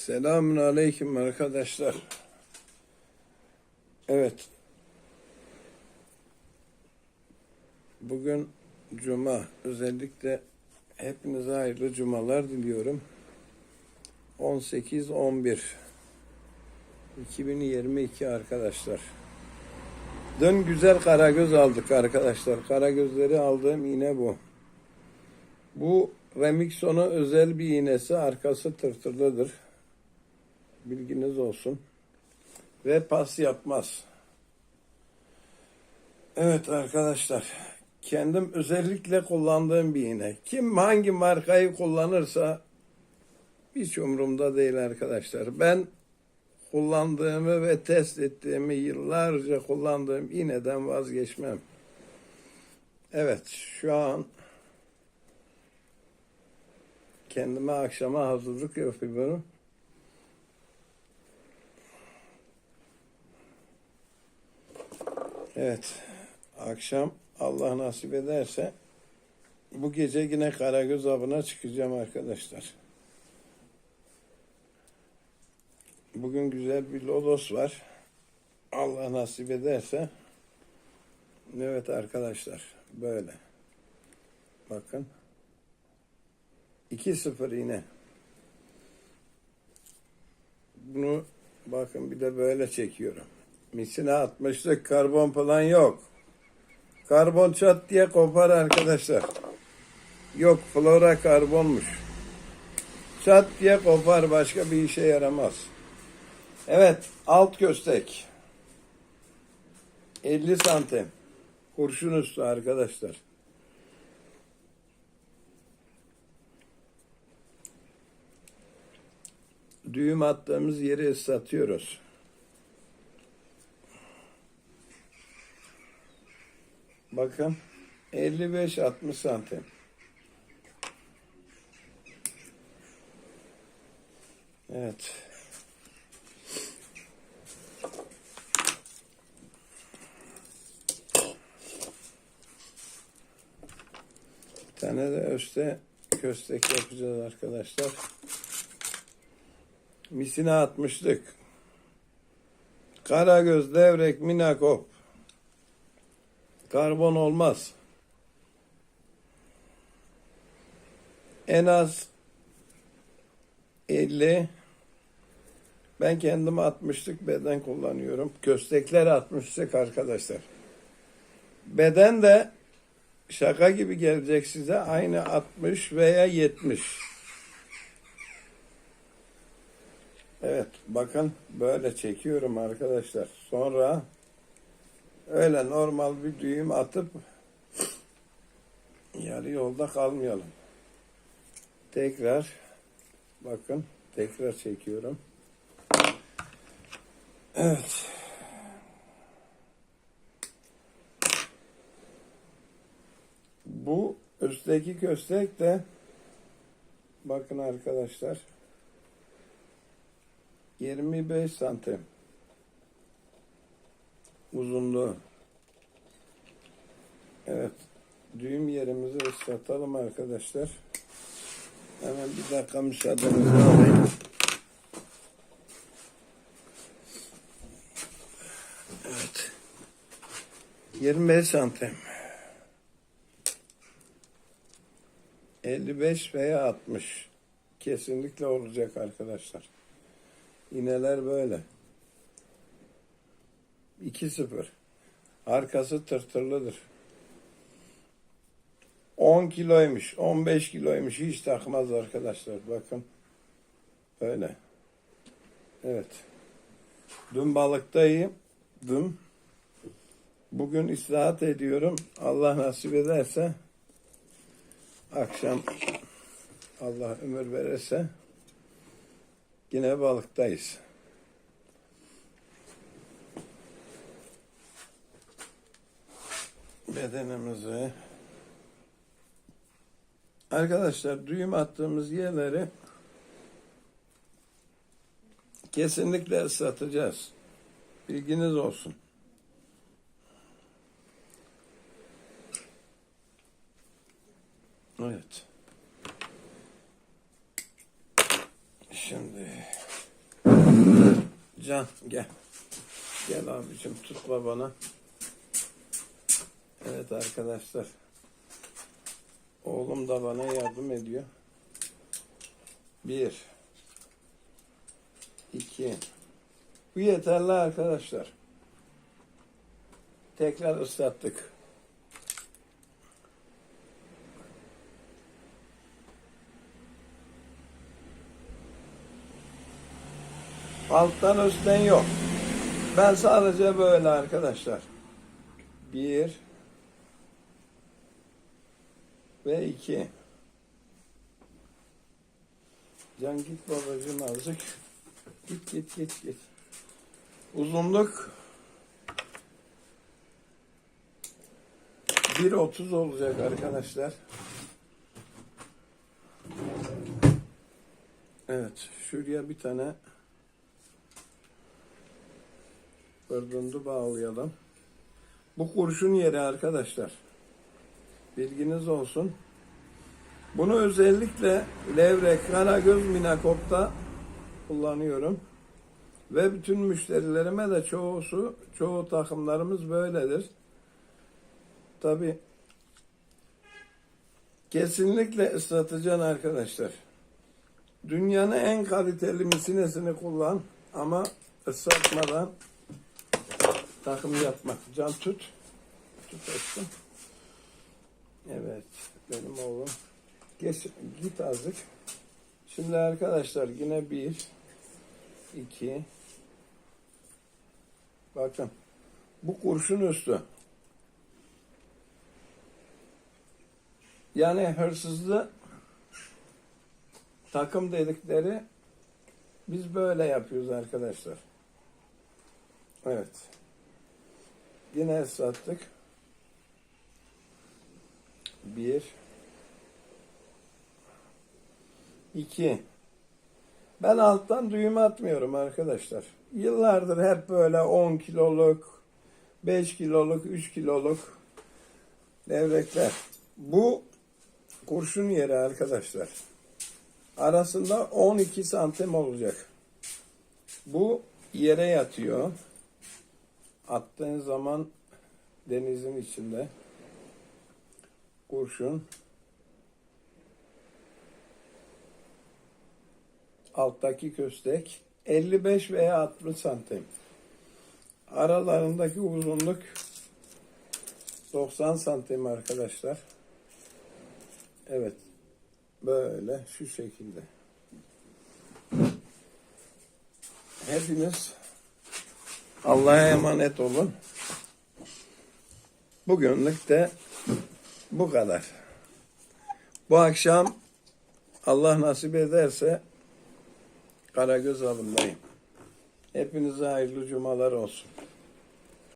Selamun aleyküm arkadaşlar. Evet. Bugün cuma. Özellikle hepinize hayırlı cumalar diliyorum. 18-11 2022 arkadaşlar. Dün güzel karagöz aldık arkadaşlar. Karagözleri aldığım iğne bu. Bu Remixon'a özel bir iğnesi. Arkası tırtırlıdır. Bilginiz olsun. Ve pas yapmaz. Evet arkadaşlar. Kendim özellikle kullandığım bir iğne. Kim hangi markayı kullanırsa hiç umurumda değil arkadaşlar. Ben kullandığımı ve test ettiğimi yıllarca kullandığım iğneden vazgeçmem. Evet şu an kendime akşama hazırlık yapıyorum. Evet. Akşam Allah nasip ederse bu gece yine Karagöz avına çıkacağım arkadaşlar. Bugün güzel bir lodos var. Allah nasip ederse. Evet arkadaşlar böyle. Bakın. 2-0 yine. Bunu bakın bir de böyle çekiyorum. Misine atmıştık karbon falan yok. Karbon çat diye kopar arkadaşlar. Yok flora karbonmuş. Çat diye kopar başka bir işe yaramaz. Evet alt köstek. 50 santim. Kurşun üstü arkadaşlar. Düğüm attığımız yeri ıslatıyoruz. Bakın 55-60 santim. Evet. Bir tane de üstte köstek yapacağız arkadaşlar. Misine atmıştık. Karagöz, levrek, minakop. Karbon olmaz. En az 50 ben kendim 60'lık beden kullanıyorum. Köstekler 60'lık arkadaşlar. Beden de şaka gibi gelecek size aynı 60 veya 70. Evet bakın böyle çekiyorum arkadaşlar. Sonra öyle normal bir düğüm atıp yarı yolda kalmayalım. Tekrar bakın tekrar çekiyorum. Evet. Bu üstteki köstek de bakın arkadaşlar 25 santim uzunluğu. Evet. Düğüm yerimizi ıslatalım arkadaşlar. Hemen bir dakika müsaadenizi alayım. Evet. 25 santim. 55 veya 60. Kesinlikle olacak arkadaşlar. İğneler böyle. 2-0. Arkası tırtırlıdır. 10 kiloymuş, 15 kiloymuş hiç takmaz arkadaşlar. Bakın. Öyle. Evet. Dün balıktayım. Dün. Bugün istirahat ediyorum. Allah nasip ederse akşam Allah ömür verirse yine balıktayız. Bedenimizi arkadaşlar düğüm attığımız yerleri kesinlikle ıslatacağız. Bilginiz olsun. Evet. Şimdi Can gel. Gel abicim tut babana. Evet arkadaşlar. Oğlum da bana yardım ediyor. Bir. iki. Bu yeterli arkadaşlar. Tekrar ıslattık. Alttan üstten yok. Ben sadece böyle arkadaşlar. Bir ve iki. Can git babacığım azıcık. Git git git git. Uzunluk 1.30 olacak arkadaşlar. Evet, şuraya bir tane Ördündü bağlayalım. Bu kurşun yeri arkadaşlar. Bilginiz olsun. Bunu özellikle levrek, karagöz, minakopta kullanıyorum. Ve bütün müşterilerime de çoğusu, çoğu takımlarımız böyledir. Tabi kesinlikle ıslatacaksın arkadaşlar. Dünyanın en kaliteli misinesini kullan ama ıslatmadan takım yapmak. Can tut. Tut aşkım. Evet. Benim oğlum. Geç, git azıcık. Şimdi arkadaşlar yine bir, iki, bakın bu kurşun üstü. Yani hırsızlı takım dedikleri biz böyle yapıyoruz arkadaşlar. Evet. Yine ıslattık. Bir. iki. Ben alttan düğüm atmıyorum arkadaşlar. Yıllardır hep böyle 10 kiloluk, 5 kiloluk, 3 kiloluk devrekler. Bu kurşun yeri arkadaşlar. Arasında 12 santim olacak. Bu yere yatıyor attığın zaman denizin içinde kurşun alttaki köstek 55 veya 60 santim. Aralarındaki uzunluk 90 santim arkadaşlar. Evet. Böyle şu şekilde. Hepiniz Allah'a emanet olun. Bugünlük de bu kadar. Bu akşam Allah nasip ederse Karagöz avındayım. Hepinize hayırlı cumalar olsun.